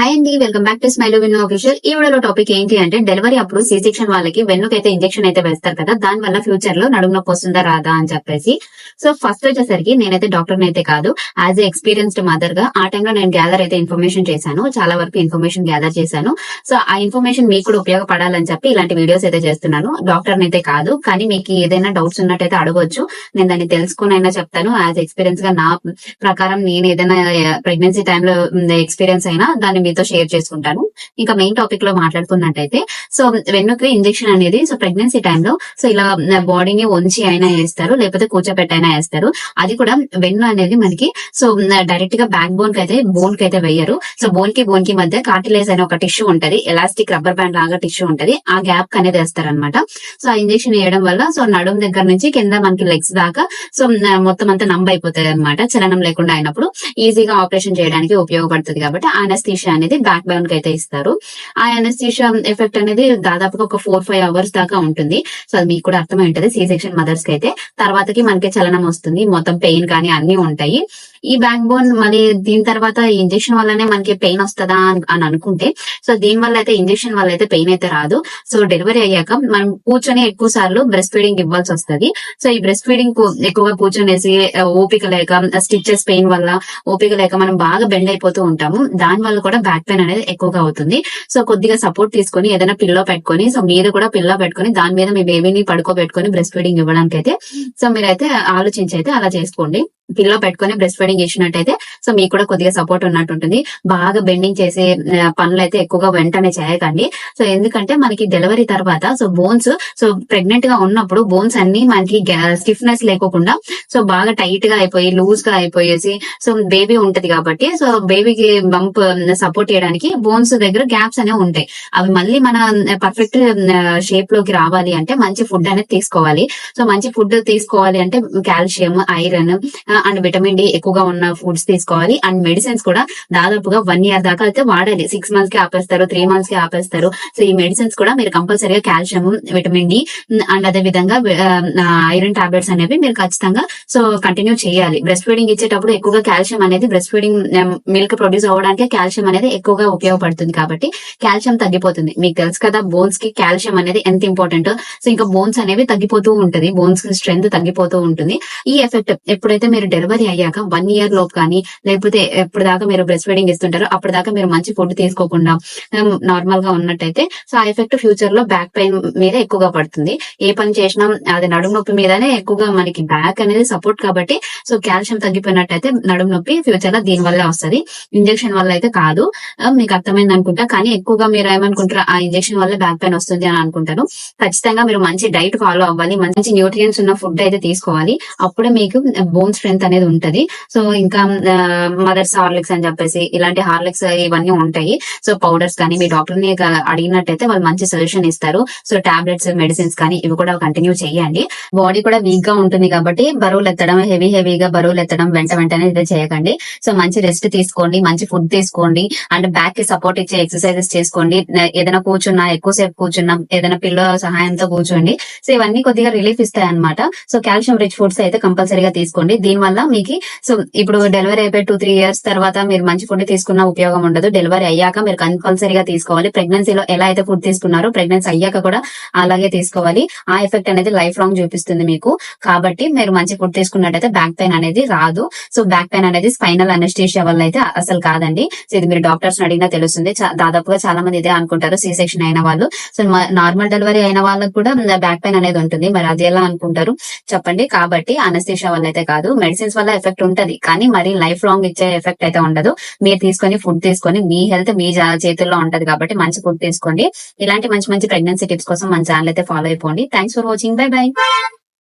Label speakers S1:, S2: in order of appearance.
S1: Hi అండి welcome back to smile win official ఈ వీడియోలో టాపిక్ ఏంటి అంటే డెలివరీ అప్పుడు సి సెక్షన్ వాళ్ళకి వెన్నుకైతే ఇంజెక్షన్ అయితే వేస్తారు కదా దాని వల్ల ఫ్యూచర్లో నడుము నొప్పి వస్తుందా రాదా అని చెప్పేసి. సో ఫస్ట్ వచ్చేసరికి నేనైతే డాక్టర్ అయితే కాదు యాజ్ ఎ ఎక్స్పీరియన్స్డ్ మదర్గా ఆ టైంలో నేను గ్యాదర్ అయితే ఇన్ఫర్మేషన్ చేశాను చాలా వరకు ఇన్ఫర్మేషన్ గ్యాదర్ చేశాను. సో ఆ ఇన్ఫర్మేషన్ మీకు కూడా ఉపయోగపడాలని చెప్పి ఇలాంటి వీడియోస్ అయితే చేస్తున్నాను. డాక్టర్ అయితే కాదు కానీ మీకు ఏదైనా డౌట్స్ ఉన్నట్టయితే అడగొచ్చు. నేను దాన్ని తెలుసుకుని అయినా చెప్తాను యాజ్ ఎక్స్పీరియన్స్గా నా ప్రకారం నేను ఏదైనా ప్రెగ్నెన్సీ టైంలో ఎక్స్పీరియన్స్ అయినా దాన్ని మీతో షేర్ చేసుకుంటాను. ఇంకా మెయిన్ టాపిక్లో మాట్లాడుకున్నట్టయితే సో వెన్నుకి ఇంజెక్షన్ అనేది సో ప్రెగ్నెన్సీ టైంలో సో ఇలా బాడీని వంచి అయినా వేస్తారు లేకపోతే కూర్చోపెట్టైనా వేస్తారు. అది కూడా వెన్ను అనేది మనకి సో డైరెక్ట్గా బ్యాక్ బోన్కి అయితే బోన్కి అయితే వేయరు సో బోన్కి బోన్కి మధ్య కార్టిలేజ్ అనే ఒక టిష్యూ ఉంటది ఎలాస్టిక్ రబ్బర్ బ్యాండ్ లాగా టిష్యూ ఉంటది ఆ గ్యాప్ అనేది వేస్తారనమాట సో ఆ ఇంజెక్షన్ వేయడం వల్ల సో నడుం దగ్గర నుంచి కింద మనకి లెగ్స్ దాకా సో మొత్తం అంతా నంబ్ అయిపోతుంది అనమాట చలనం లేకుండా అయినప్పుడు. ఈజీగా ఆపరేషన్ చేయడానికి ఉపయోగపడుతుంది కాబట్టి అనస్థీషియా అనేది బ్యాక్ బోన్కి అయితే ఇస్తారు. ఆ అనస్థీషియా ఎఫెక్ట్ అనేది దాదాపుగా ఒక ఫోర్ ఫైవ్ అవర్స్ దాకా ఉంటుంది. సో అది మీకు కూడా అర్థమై ఉంటుంది. సి సెక్షన్ మదర్స్కి అయితే తర్వాతకి మనకి చలనం వస్తుంది. మొత్తం పెయిన్ కానీ అన్ని ఉంటాయి. ఈ బ్యాక్ బోన్ మరి దీని తర్వాత ఇంజెక్షన్ వల్లనే మనకి పెయిన్ వస్తుందా అని అని అనుకుంటే సో దీని వల్ల అయితే ఇంజెక్షన్ వల్ల అయితే పెయిన్ అయితే రాదు. సో డెలివరీ అయ్యాక మనం కూర్చొని ఎక్కువ సార్లు బ్రెస్ట్ ఫీడింగ్ ఇవ్వాల్సి వస్తుంది. సో ఈ బ్రెస్ట్ ఫీడింగ్ ఎక్కువగా కూర్చొనేసి ఓపిక లేక స్టిచెస్ పెయిన్ వల్ల ఓపిక లేక మనం బాగా బెండ్ అయిపోతూ ఉంటాము. దాని వల్ల కూడా బ్యాక్ పెయిన్ అనేది ఎక్కువగా అవుతుంది. సో కొద్దిగా సపోర్ట్ తీసుకొని ఏదైనా పిల్లో పెట్టుకొని సో మీద కూడా పిల్లో పెట్టుకొని దాని మీద మీ బేబీని పడుకోబెట్టుకొని బ్రెస్ట్ ఫీడింగ్ ఇవ్వడానికి అయితే సో మీరైతే ఆలోచించి అయితే అలా చేసుకోండి. పిల్లో పెట్టుకొని బ్రెస్ట్ ఫీడింగ్ ఇచ్చినట్టయితే సో మీకు కూడా కొద్దిగా సపోర్ట్ ఉన్నట్టు ఉంటుంది బాగా బెండింగ్ చేసే పనులు అయితే ఎక్కువగా వెంటనే చేయకండి. సో ఎందుకంటే మనకి డెలివరీ తర్వాత సో బోన్స్ సో ప్రెగ్నెంట్గా ఉన్నప్పుడు బోన్స్ అన్ని మనకి స్టిఫ్నెస్ లేకోకుండా సో బాగా టైట్గా అయిపోయి లూజ్గా అయిపోయేసి సో బేబీ ఉంటది కాబట్టి సో బేబీకి బంప్ సపోర్ట్ చేయడానికి బోన్స్ దగ్గర గ్యాప్స్ అనేవి ఉంటాయి. అవి మళ్ళీ మన పర్ఫెక్ట్ షేప్లోకి రావాలి అంటే మంచి ఫుడ్ అనేది తీసుకోవాలి. సో మంచి ఫుడ్ తీసుకోవాలి అంటే calcium iron and vitamin D ఎక్కువగా ఉన్న ఫుడ్స్ తీసుకోవాలి. అండ్ మెడిసిన్స్ కూడా దాదాపుగా వన్ ఇయర్ దాకా అయితే వాడాలి. సిక్స్ మంత్స్కి ఆపేస్తారు త్రీ మంత్స్కి ఆపేస్తారు. సో ఈ మెడిసిన్స్ కూడా మీరు కంపల్సరీగా కాల్షియం విటమిన్ డి అండ్ అదే విధంగా ఐరన్ టాబ్లెట్స్ అనేవి మీరు ఖచ్చితంగా సో కంటిన్యూ చేయాలి. బ్రెస్ట్ ఫీడింగ్ ఇచ్చేటప్పుడు ఎక్కువగా కాల్షియం అనేది బ్రెస్ట్ ఫీడింగ్ మిల్క్ ప్రొడ్యూస్ అవ్వడానికి కాల్షియం అనేది ఎక్కువగా ఉపయోగపడుతుంది కాబట్టి కాల్షియం తగ్గిపోతుంది. మీకు తెలుసు కదా బోన్స్కి కాల్షియం అనేది ఎంత ఇంపార్టెంట్ సో ఇంకా బోన్స్ అనేవి తగ్గిపోతూ ఉంటది. బోన్స్ స్ట్రెంత్ తగ్గిపోతూ ఉంటుంది. ఈ ఎఫెక్ట్ ఎప్పుడైతే మీరు డెలివరీ అయ్యాక వన్ ఇయర్ లోపు కానీ లేకపోతే ఎప్పుడు దాకా మీరు బ్రెస్ట్ ఫీడింగ్ ఇస్తుంటారో అప్పుడు దాకా మీరు మంచి ఫుడ్ తీసుకోకుండా నార్మల్గా ఉన్నట్టయితే సో ఆ ఎఫెక్ట్ ఫ్యూచర్లో బ్యాక్ పెయిన్ మీద ఎక్కువగా పడుతుంది. ఏ పని చేసినా అది నడుము నొప్పి మీదనే ఎక్కువగా మనకి బ్యాక్ అనేది సపోర్ట్ కాబట్టి సో కాల్షియం తగ్గిపోయినట్టయితే నడుము నొప్పి ఫ్యూచర్లో దీని వల్ల వస్తది. ఇంజెక్షన్ వల్ల అయితే కాదు. మీకు అర్థమైంది అనుకుంటా కానీ ఎక్కువగా మీరు ఏమనుకుంటారు ఆ ఇంజెక్షన్ వల్ల బ్యాక్ పెయిన్ వస్తుంది అని అనుకుంటారు ఖచ్చితంగా మీరు మంచి డైట్ ఫాలో అవ్వాలి మంచి న్యూట్రియన్స్ ఉన్న ఫుడ్ అయితే తీసుకోవాలి. అప్పుడే మీకు బోన్ స్ట్రెంత్ అనేది ఉంటది. సో ఇంకా మదర్స్ హార్లిక్స్ అని చెప్పేసి ఇలాంటి హార్లిక్స్ ఇవన్నీ ఉంటాయి. సో పౌడర్స్ కానీ మీ డాక్టర్ని అడిగినట్టయితే వాళ్ళు మంచి సొల్యూషన్ ఇస్తారు. సో టాబ్లెట్స్ మెడిసిన్స్ కానీ ఇవి కూడా కంటిన్యూ చేయండి. బాడీ కూడా వీక్గా ఉంటుంది కాబట్టి బరువులు ఎత్తడం హెవీ హెవీగా బరువులు ఎత్తడం వెంట వెంటనే ఇది చేయకండి. సో మంచి రెస్ట్ తీసుకోండి మంచి ఫుడ్ తీసుకోండి. అండ్ బ్యాక్కి సపోర్ట్ ఇచ్చే ఎక్సర్సైజెస్ చేసుకోండి. ఏదైనా కూర్చున్నా ఎక్కువసేపు కూర్చున్నా ఏదైనా పిల్లో సహాయంతో కూర్చోండి. సో ఇవన్నీ కొద్దిగా రిలీఫ్ ఇస్తాయి అనమాట సో కాల్షియం రిచ్ ఫుడ్స్ అయితే కంపల్సరీగా తీసుకోండి. దీని వల్ల మీకు సో ఇప్పుడు డెలివరీ అయిపోయి టూ త్రీ ఇయర్స్ తర్వాత మీరు మంచి ఫుడ్ తీసుకున్న ఉపయోగం ఉండదు. డెలివరీ అయ్యాక మీరు కంపల్సరీగా తీసుకోవాలి. ప్రెగ్నెన్సీలో ఎలా అయితే ఫుడ్ తీసుకున్నారో ప్రెగ్నెన్సీ అయ్యాక కూడా అలాగే తీసుకోవాలి. ఆ ఎఫెక్ట్ అనేది లైఫ్ లాంగ్ చూపిస్తుంది మీకు. కాబట్టి మీరు మంచి ఫుడ్ తీసుకున్నట్టయితే బ్యాక్ పెయిన్ అనేది రాదు. సో బ్యాక్ పెయిన్ అనేది స్పైనల్ అనెస్టేషియా వల్ల అయితే అసలు కాదండి. సో ఇది మీరు డాక్టర్స్ అడిగినా తెలుస్తుంది. దాదాపుగా చాలా మంది ఇదే అనుకుంటారు సి సెక్షన్ అయిన వాళ్ళు. సో నార్మల్ డెలివరీ అయిన వాళ్ళకి కూడా బ్యాక్ పెయిన్ అనేది ఉంటుంది. మరి అది ఎలా అనుకుంటారు? చెప్పండి. కాబట్టి అనెస్థేషియా వల్ల అయితే కాదు. మెడిసిన్స్ వల్ల ఎఫెక్ట్ ఉంటది. కానీ మరి లైఫ్ లాంగ్ ఇచ్చే ఎఫెక్ట్ అయితే ఉండదు. మీరు తీసుకొని ఫుడ్ తీసుకొని మీ హెల్త్ మీ చేతుల్లో ఉంటది కాబట్టి మంచి ఫుడ్ తీసుకోండి. ఇలాంటి మంచి మంచి ప్రెగ్నెన్సీ టిప్స్ కోసం మన ఛానల్ అయితే ఫాలో అయిపోండి. Thanks for watching bye bye